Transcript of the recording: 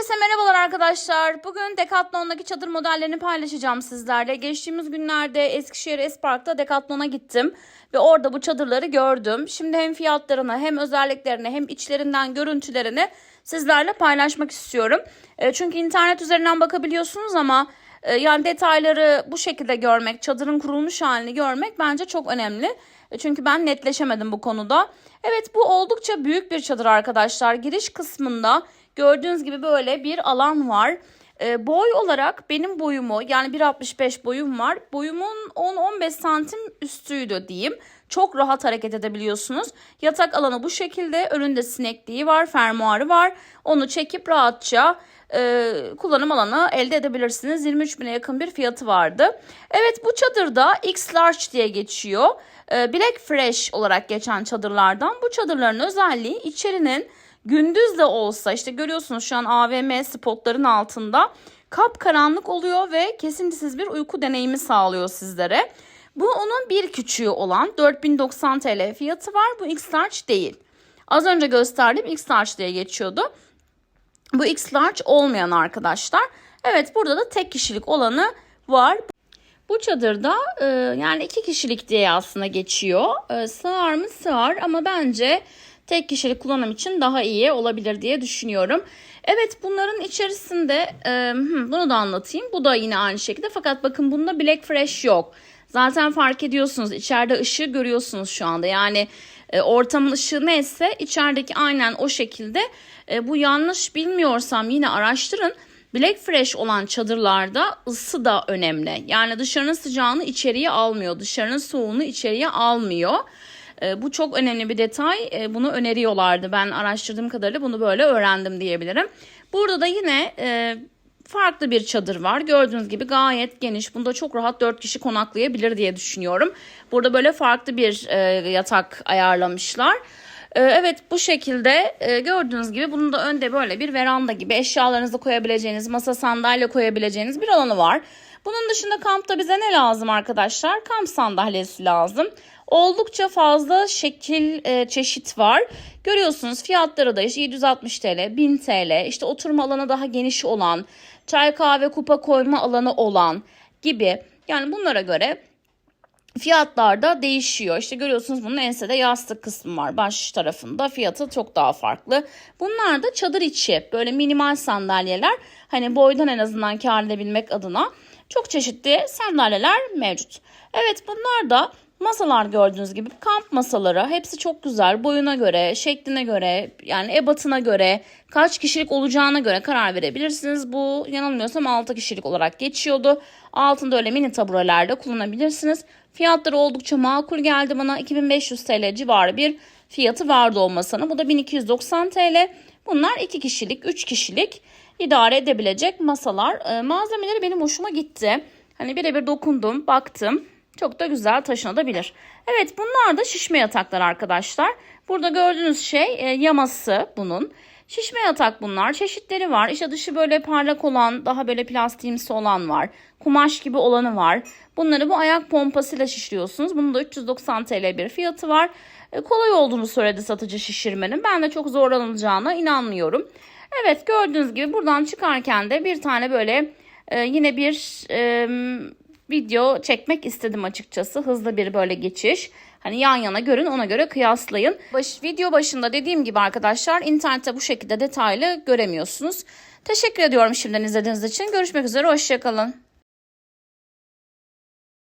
Herkese merhabalar arkadaşlar. Bugün Decathlon'daki çadır modellerini paylaşacağım sizlerle. Geçtiğimiz günlerde Eskişehir Espark'ta Decathlon'a gittim ve orada bu çadırları gördüm. Şimdi hem fiyatlarını hem özelliklerini hem içlerinden görüntülerini sizlerle paylaşmak istiyorum. E, Çünkü internet üzerinden bakabiliyorsunuz ama e, yani detayları bu şekilde görmek, çadırın kurulmuş halini görmek bence çok önemli. E, Çünkü ben netleşemedim bu konuda. Evet bu oldukça büyük bir çadır arkadaşlar. Giriş kısmında gördüğünüz gibi böyle bir alan var. E, boy olarak benim boyumu yani 1.65 boyum var. Boyumun 10-15 santim üstüydü diyeyim. Çok rahat hareket edebiliyorsunuz. Yatak alanı bu şekilde. Önünde sinekliği var, fermuarı var. Onu çekip rahatça e, kullanım alanı elde edebilirsiniz. 23 bine yakın bir fiyatı vardı. Evet bu çadırda X Large diye geçiyor. E, Black Fresh olarak geçen çadırlardan. Bu çadırların özelliği içerinin gündüz de olsa işte görüyorsunuz şu an AVM spotların altında kapkaranlık oluyor ve kesintisiz bir uyku deneyimi sağlıyor sizlere. Bu onun bir küçüğü olan 4090 TL fiyatı var. Bu X Large değil. Az önce gösterdiğim X Large diye geçiyordu. Bu X large olmayan arkadaşlar. Evet burada da tek kişilik olanı var. Bu çadırda e, yani iki kişilik diye aslında geçiyor. E, sığar mı sığar ama bence tek kişilik kullanım için daha iyi olabilir diye düşünüyorum. Evet bunların içerisinde e, bunu da anlatayım. Bu da yine aynı şekilde fakat bakın bunda Black Fresh yok. Zaten fark ediyorsunuz içeride ışığı görüyorsunuz şu anda. Yani e, ortamın ışığı neyse içerideki aynen o şekilde. E, bu yanlış bilmiyorsam yine araştırın. Black Fresh olan çadırlarda ısı da önemli. Yani dışarının sıcağını içeriye almıyor. Dışarının soğuğunu içeriye almıyor. E, bu çok önemli bir detay. E, bunu öneriyorlardı. Ben araştırdığım kadarıyla bunu böyle öğrendim diyebilirim. Burada da yine e, farklı bir çadır var. Gördüğünüz gibi gayet geniş. Bunda çok rahat 4 kişi konaklayabilir diye düşünüyorum. Burada böyle farklı bir e, yatak ayarlamışlar. E, evet bu şekilde e, gördüğünüz gibi bunun da önde böyle bir veranda gibi eşyalarınızı koyabileceğiniz, masa sandalye koyabileceğiniz bir alanı var. Bunun dışında kampta bize ne lazım arkadaşlar? Kamp sandalyesi lazım. Oldukça fazla şekil e, çeşit var. Görüyorsunuz fiyatları da işte 760 TL, 1000 TL, işte oturma alanı daha geniş olan, çay kahve kupa koyma alanı olan gibi. Yani bunlara göre fiyatlar da değişiyor. İşte görüyorsunuz bunun ensede yastık kısmı var. Baş tarafında fiyatı çok daha farklı. Bunlar da çadır içi böyle minimal sandalyeler. Hani boydan en azından kar edebilmek adına çok çeşitli sandalyeler mevcut. Evet bunlar da masalar gördüğünüz gibi kamp masaları hepsi çok güzel boyuna göre şekline göre yani ebatına göre kaç kişilik olacağına göre karar verebilirsiniz. Bu yanılmıyorsam 6 kişilik olarak geçiyordu. Altında öyle mini taburelerde kullanabilirsiniz. Fiyatları oldukça makul geldi bana 2500 TL civarı bir fiyatı vardı o masanın. Bu da 1290 TL. Bunlar 2 kişilik 3 kişilik idare edebilecek masalar. Ee, malzemeleri benim hoşuma gitti. Hani birebir dokundum baktım. Çok da güzel taşınabilir. Evet bunlar da şişme yataklar arkadaşlar. Burada gördüğünüz şey e, yaması bunun. Şişme yatak bunlar. Çeşitleri var. İşte dışı böyle parlak olan, daha böyle plastiğimsi olan var. Kumaş gibi olanı var. Bunları bu ayak pompasıyla şişiriyorsunuz. Bunun da 390 TL bir fiyatı var. E, kolay olduğunu söyledi satıcı şişirmenin. Ben de çok zorlanılacağına inanmıyorum. Evet gördüğünüz gibi buradan çıkarken de bir tane böyle e, yine bir e, video çekmek istedim açıkçası. Hızlı bir böyle geçiş. Hani yan yana görün ona göre kıyaslayın. Baş, video başında dediğim gibi arkadaşlar internette bu şekilde detaylı göremiyorsunuz. Teşekkür ediyorum şimdiden izlediğiniz için. Görüşmek üzere hoşçakalın.